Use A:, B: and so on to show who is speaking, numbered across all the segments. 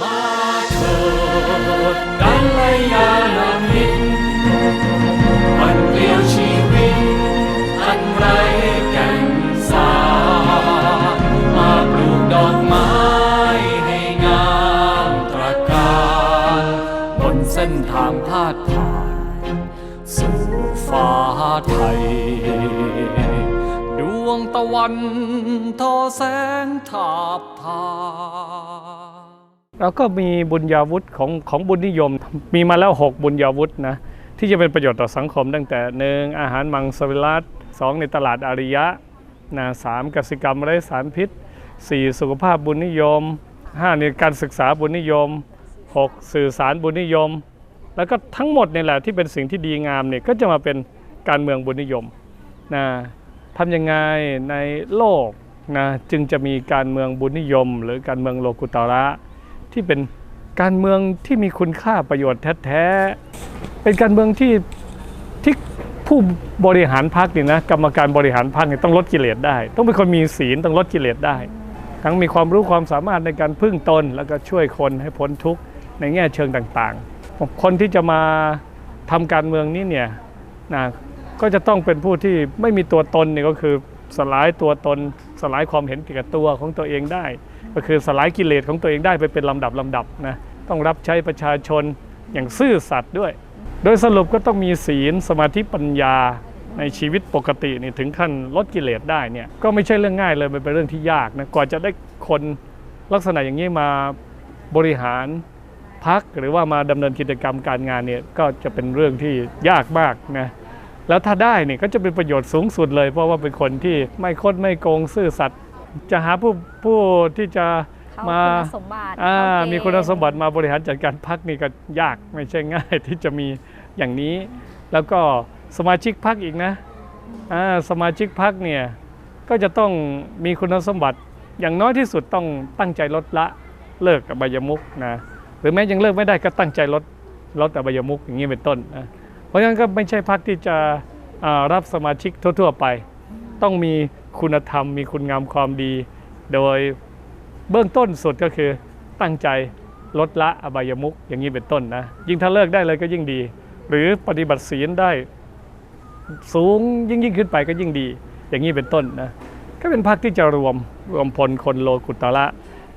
A: มาเถิดกัลยาณมิตรมันเกลียวชีวิต อันไรแก่นสารมาปลูกดอกไม้ให้งามตระการบนเส้นทางพาดผ่านสู่ฟ้าไทย ดวงตะวันทอแสงทาบทา
B: เราก็มีบุญญาวุฒิของของบุญนิยม มีมาแล้ว 6 บุญญาวุฒินะที่จะเป็นประโยชน์ต่อสังคม ตั้งแต่หนึ่งอาหารมังสวิรัตสองในตลาดอาริยะนะสามกสิกรรมไร้สารพิษ 4 สุขภาพบุญนิยม 5 ในการศึกษาบุญนิยม 6 สื่อสารบุญนิยม แล้วก็ทั้งหมดนี่แหละที่เป็นสิ่งที่ดีงามเนี่ยก็จะมาเป็นการเมืองบุญนิยมนะทำยังไงในโลกนะจึงจะมีการเมืองบุญนิยม หรือการเมืองโลกุตระ ที่เป็นการเมืองที่มีคุณค่าประโยชน์แท้ๆเป็นการเมืองที่ที่ผู้บริหารพรรคนี่นะกรรมการบริหารพรรคเนี่ยต้องลดกิเลสได้ ต้องเป็นคนมีศีลต้องลดกิเลสได้ ทั้งมีความรู้ความสามารถในการพึ่งตน แล้วก็ช่วยคนให้พ้นทุกข์ในแง่เชิงต่างๆ คนที่จะมาทำการเมืองนี้เนี่ยนะก็จะต้องเป็นผู้ที่ไม่มีตัวตนเนี่ยก็คือสลายตัวตน สลายความเห็นแก่ตัวของตัวเองได้ ก็คือสลายกิเลสของตัวเองได้ไปเป็นลำดับลำดับนะต้องรับใช้ประชาชนอย่างซื่อสัตย์ด้วย โดยสรุปก็ต้องมีศีลสมาธิปัญญาในชีวิตปกตินี่ถึงขั้นลดกิเลสได้เนี่ยก็ไม่ใช่เรื่องง่ายเลยมันเป็นเรื่องที่ยากนะกว่าจะได้คนลักษณะอย่างนี้มาบริหารพักหรือว่ามาดำเนินกิจกรรมการงานเนี่ยก็จะเป็นเรื่องที่ยากมากนะแล้วถ้าได้เนี่ยก็จะเป็นประโยชน์สูงสุดเลย เพราะว่าเป็นคนที่ไม่คดไม่โกงซื่อสัตย์ จะหาผู้ผู้ที่จะ
C: เขา
B: มา
C: คุณสมบัติ
B: อ่า
C: เข้เกณฑ์
B: มีคุณสมบัติมาบริหารจัดการพักนี่ก็ยากไม่ใช่ง่ายที่จะมีอย่างนี้ แล้วก็สมาชิกพักอีกนะอ่าสมาชิกพักเนี่ยก็จะต้องมีคุณสมบัติอย่างน้อยที่สุดต้องตั้งใจลดละเลิกอบายมุกนะหรือแม้ยังเลิกไม่ได้ก็ตั้งใจลดลดอบายมุกอย่างนี้เป็นต้นนะเพราะฉะนั้นก็ไม่ใช่พักที่จะอ่ารับสมาชิกทั่ว ๆ ไป ต้องมีคุณธรรม มีคุณงามความดี โดยเบื้องต้นสุดก็คือตั้งใจลดละอบายมุกอย่างนี้เป็นต้นนะ ยิ่งถ้าเลิกได้เลยก็ยิ่งดี หรือปฏิบัติศีลได้สูงยิ่งยิ่งขึ้นไปก็ยิ่งดี อย่างนี้เป็นต้นนะก็เป็นพรรคที่จะรวมรวมพลคนโลกุตระ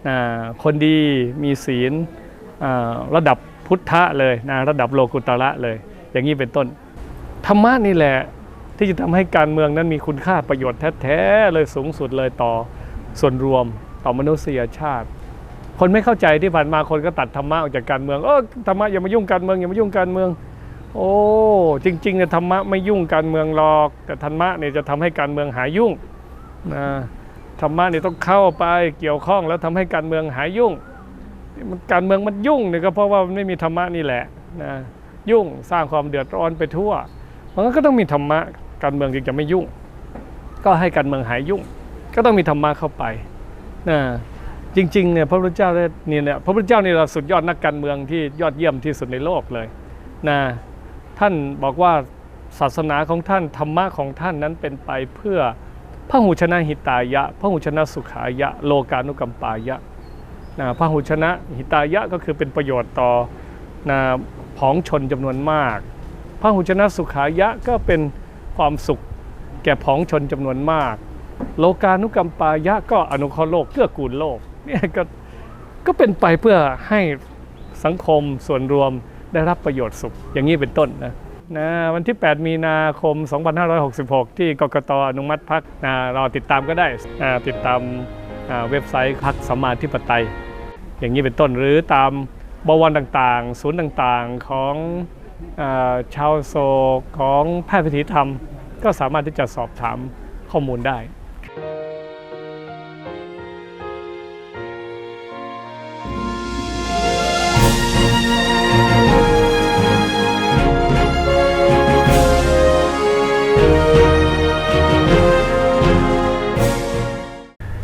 B: นะคนดีมีศีลระดับพุทธะเลยนะระดับโลกุตระเลย อย่างนี้เป็นต้น ธรรมะนี่แหละ ที่จะทำให้การเมืองนั้นมีคุณค่าประโยชน์แท้ๆเลยสูงสุดเลยต่อส่วนรวมต่อมนุษยชาติ คนไม่เข้าใจที่ผ่านมาคนก็ตัดธรรมะออกจากการเมืองเออธรรมะอย่ามายุ่งการเมืองอย่ามายุ่งการเมือง โอ้จริงๆเนี่ยธรรมะไม่ยุ่งการเมืองหรอก แต่ธรรมะเนี่ยจะทำให้การเมืองหายยุ่งนะธรรมะเนี่ยต้องเข้าไปเกี่ยวข้องแล้วทำให้การเมืองหายยุ่งมันการเมืองมันยุ่งเนี่ยก็เพราะว่ามันไม่มีธรรมะนี่แหละนะยุ่งสร้างความเดือดร้อนไปทั่วเพราะงั้นก็ต้องมีธรรมะ การเมืองจึงจะไม่ยุ่ง ก็ให้การเมืองหายยุ่ง ก็ต้องมีธรรมะเข้าไปนะจริงๆเนี่ยพระพุทธเจ้าเนี่ยเนี่ยพระพุทธเจ้านี่เราสุดยอดนักการเมืองที่ยอดเยี่ยมที่สุดในโลกเลยนะท่านบอกว่าศาสนาของท่านธรรมะของท่านนั้นเป็นไปเพื่อพระหูชนะหิตายะพระหูชนะสุขายะ โลกานุกัมปายะนะพระหูชนะหิตายะก็คือเป็นประโยชน์ต่อนะผองชนจำนวนมาก พระหุชนะสุขายะก็เป็น ความสุข แก่ผองชนจำนวนมาก โลกานุกรรมปายะก็อนุเคราะห์โลกเกื้อกูลโลกเนี่ยก็ก็เป็นไปเพื่อให้สังคมส่วนรวมได้รับประโยชน์สุขอย่างนี้เป็นต้นนะนะวันที่ 8 มีนาคม 2566 ที่กกตอนุมัติพักนะรอติดตามก็ได้ติดตามเว็บไซต์พักสัมมาธิปไตย อย่างนี้เป็นต้นหรือตามบวรต่างๆ ศูนย์ต่างๆของอชาวโศกของแพทย์พิธีธรรม ก็สามารถที่จะสอบถามข้อมูลได้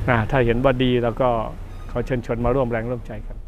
B: นะถ้าเห็นว่าดีแล้วก็ขอเชิญชวนมาร่วมแรงร่วมใจครับ